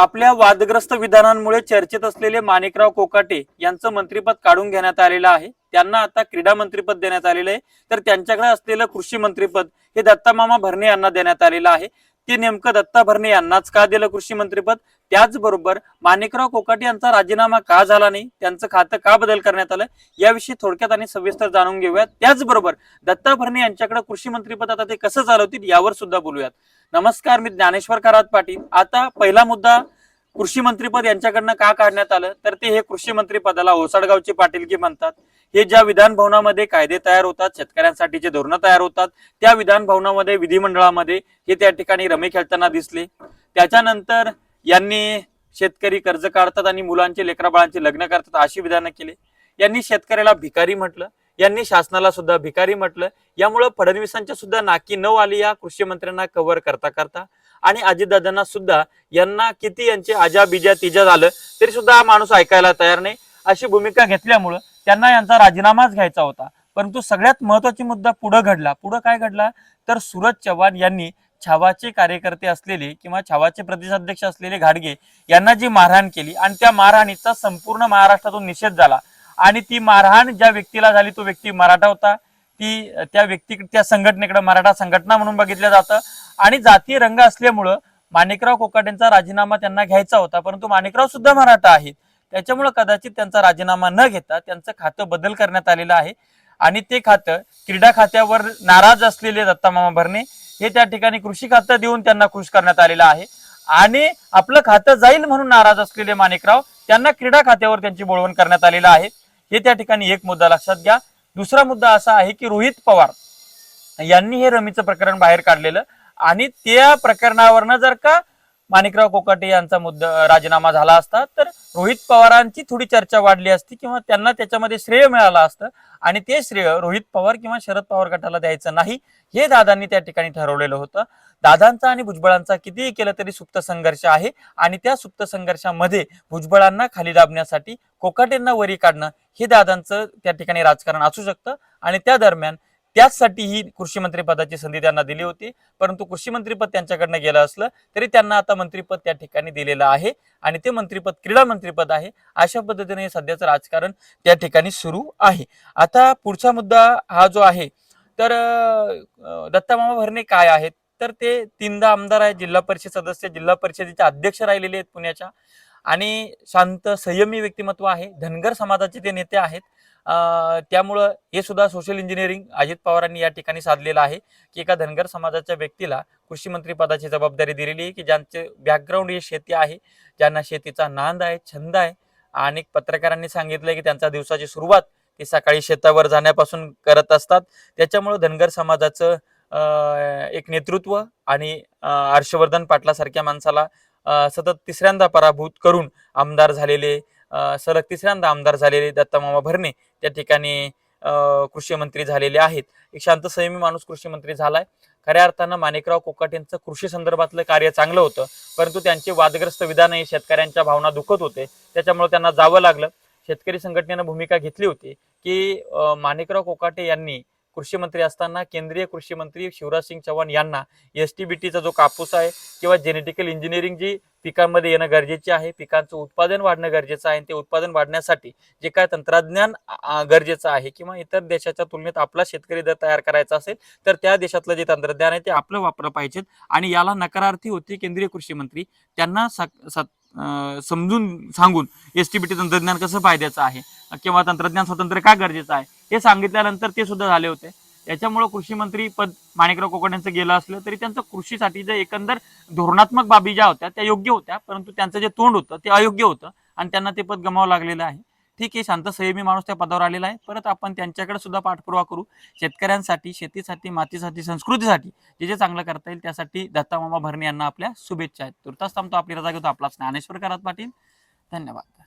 आपल्या वादग्रस्त विधानांमुळे चर्चेत असलेले माणिकराव कोकाटे यांचं मंत्रीपद काढून घेण्यात आलेलं आहे. त्यांना आता क्रीडा मंत्रीपद देण्यात आलेलं आहे. तर त्यांच्याकडे असलेलं कृषी मंत्रीपद हे दत्तामामा भरणे यांना देण्यात आलेलं आहे. ते नेमकं दत्ता भरणे यांनाच का दिलं कृषी मंत्रीपद? त्याचबरोबर माणिकराव कोकाटे यांचा राजीनामा का झाला नाही? त्यांचं खातं का बदल करण्यात आलं? याविषयी थोडक्यात आणि सविस्तर जाणून घेऊयात. त्याचबरोबर दत्ता भरणे यांच्याकडे कृषी मंत्रीपद आता ते कसं चालवतील यावर सुद्धा बोलूयात. नमस्कार मी ज्ञानेश्वर करात पाटील. आता पहिला मुद्दा कृषी मंत्रीपद यांच्याकडनं का काढण्यात आलं? तर ते हे कृषी मंत्री पदाला ओसाडगावची पाटीलकी म्हणतात. हे ज्या विधान भवनामध्ये कायदे तयार होतात शेतकऱ्यांसाठीचे धोरणं तयार होतात त्या विधान भवनामध्ये विधिमंडळामध्ये हे त्या ठिकाणी रमे खेळताना दिसले. त्याच्यानंतर यांनी शेतकरी कर्ज काढतात आणि मुलांचे लेकराबाळांचे लग्न करतात अशी विधानं केली. यांनी शेतकऱ्याला भिकारी म्हटलं. यांनी शासनाला सुद्धा भिकारी म्हटलं. यामुळं फडणवीसांच्या सुद्धा नाकी न आली या कृषी मंत्र्यांना कव्हर करता करता आणि अजितदादांना सुद्धा यांना किती यांचे आजा बिजा तिजा झालं तरी सुद्धा हा माणूस ऐकायला तयार नाही. अशी भूमिका घेतल्यामुळं त्यांना यांचा राजीनामाच घ्यायचा होता. परंतु सगळ्यात महत्वाची मुद्दा पुढं घडला. पुढं काय घडला? तर सूरज चव्हाण यांनी छावाचे कार्यकर्ते असलेले किंवा छावाचे प्रदेशाध्यक्ष असलेले घाडगे यांना जी मारहाण केली आणि त्या मारहाणीचा संपूर्ण महाराष्ट्रातून निषेध झाला. आणि ती मारहाण ज्या व्यक्तीला झाली तो व्यक्ती मराठा होता. ती त्या व्यक्ती त्या संघटनेकडे मराठा संघटना म्हणून बघितलं जातं. आणि जातीय रंग असल्यामुळं माणिकराव कोकाटेंचा राजीनामा त्यांना घ्यायचा होता परंतु माणिकराव सुद्धा मराठा आहेत. त्याच्यामुळे कदाचित त्यांचा राजीनामा न घेता त्यांचं खातं बदल करण्यात आलेलं आहे. आणि ते खातं क्रीडा खात्यावर नाराज असलेले दत्तामामा भरणे हे त्या ठिकाणी कृषी खातं देऊन त्यांना खुश करण्यात आलेलं आहे. आणि आपलं खातं जाईल म्हणून नाराज असलेले माणिकराव त्यांना क्रीडा खात्यावर त्यांची बोळवण करण्यात आलेलं आहे. हे त्या ठिकाणी एक मुद्दा लक्षात घ्या. दुसरा मुद्दा असा आहे की रोहित पवार यांनी हे रमीचं प्रकरण बाहेर काढलेलं. आणि त्या प्रकरणावरनं जर का माणिकराव कोकाटे यांचा मुद्दा राजीनामा झाला असता तर रोहित पवारांची थोडी चर्चा वाढली असती किंवा त्यांना त्याच्यामध्ये श्रेय मिळालं असतं आणि ते श्रेय रोहित पवार किंवा शरद पवार गटाला द्यायचं नाही हे दादांनी त्या ठिकाणी ठरवलेलं होतं. दादांचा आणि भुजबळांचा कितीही केलं तरी सुप्त संघर्ष आहे आणि त्या सुप्त संघर्षामध्ये भुजबळांना खाली दाबण्यासाठी कोकाटेंना वरी काढणं हे दादांचं त्या ठिकाणी राजकारण असू शकतं आणि त्या दरम्यान त्याचसाठी ही कृषी मंत्री पदाची संधी त्यांना दिली होती. परंतु कृषी मंत्रीपद त्यांच्याकडनं गेलं असलं तरी त्यांना आता मंत्रीपद त्या ठिकाणी दिलेलं आहे आणि ते मंत्रीपद क्रीडा मंत्रीपद आहे. अशा पद्धतीने सध्याचं राजकारण त्या ठिकाणी सुरू आहे. आता पुढचा मुद्दा हा जो आहे तर दत्तामामा भरणे काय आहेत? तर ते तीनदा आमदार आहेत जिल्हा परिषद सदस्य जिल्हा परिषदेचे अध्यक्ष राहिलेले आहेत पुण्याच्या. आणि शांत संयमी व्यक्तिमत्व आहे. धनगर समाजाचे ते नेते आहेत त्यामुळं हे सुद्धा सोशल इंजिनिअरिंग अजित पवारांनी या ठिकाणी साधलेलं आहे की एका धनगर समाजाच्या व्यक्तीला कृषी मंत्री पदाची जबाबदारी दिलेली आहे की ज्यांचे बॅकग्राऊंड हे शेती आहे ज्यांना शेतीचा नांद आहे छंद आहे. आणि पत्रकारांनी सांगितलंय की त्यांचा दिवसाची सुरुवात ते सकाळी शेतावर जाण्यापासून करत असतात. त्याच्यामुळं धनगर समाजाचं एक नेतृत्व आणि हर्षवर्धन पाटलासारख्या माणसाला सतत तिसऱ्यांदा पराभूत करून आमदार झालेले सलग तिसऱ्यांदा आमदार झालेले दत्तामामा भरणे त्या ठिकाणी कृषीमंत्री कृषी मंत्री झालेले आहेत. एक शांत संयमी माणूस कृषी मंत्री झालाय. खऱ्या अर्थानं माणिकराव कोकाट यांचं कृषी संदर्भातलं कार्य चांगलं होतं परंतु त्यांचे वादग्रस्त विधान हे शेतकऱ्यांच्या भावना दुखत होते. त्याच्यामुळे त्यांना जावं लागलं. शेतकरी संघटनेनं भूमिका घेतली होती की माणिकराव कोकाटे यांनी कृषी मंत्री असताना केंद्रीय कृषी मंत्री शिवराज सिंग चौहान यांना एस टी बी टीचा जो कापूस आहे किंवा जेनेटिकल इंजिनिअरिंग जी पिकांमध्ये येणं गरजेचे आहे पिकांचं उत्पादन वाढणं गरजेचं आहे आणि ते उत्पादन वाढण्यासाठी जे काय तंत्रज्ञान गरजेचं आहे किंवा इतर देशाच्या तुलनेत आपला शेतकरी जर तयार करायचा असेल तर त्या देशातलं जे तंत्रज्ञान आहे ते आपलं वापरलं पाहिजेत. आणि याला नकारार्थी होते केंद्रीय कृषी मंत्री त्यांना समजून सांगून एस टी बी टी तंत्रज्ञान कसं फायद्याचं आहे? किंवा तंत्रज्ञान स्वतंत्र का गरजेचं आहे? हे सांगितल्यानंतर ते सुद्धा झाले होते. याच्यामुळं कृषी मंत्री पद माणिकराव कोकण यांचं गेलं असलं तरी त्यांचं कृषीसाठी जे एकंदर धोरणात्मक बाबी ज्या होत्या त्या योग्य होत्या. परंतु त्यांचं जे तोंड होतं ते अयोग्य होतं आणि त्यांना ते पद गमावं लागलेलं आहे. ठीक आहे शांत संयमी माणूस त्या पदावर आलेला आहे. परत आपण त्यांच्याकडे सुद्धा पाठपुरावा करू. शेतकऱ्यांसाठी शेतीसाठी मातीसाठी संस्कृतीसाठी जे जे चांगलं करता येईल त्यासाठी दत्तामामा भरणे यांना आपल्या शुभेच्छा आहेत. तुर्तास थांबतो आपली रजा घेतो. आपला ज्ञानेश्वर करात पाटील. धन्यवाद.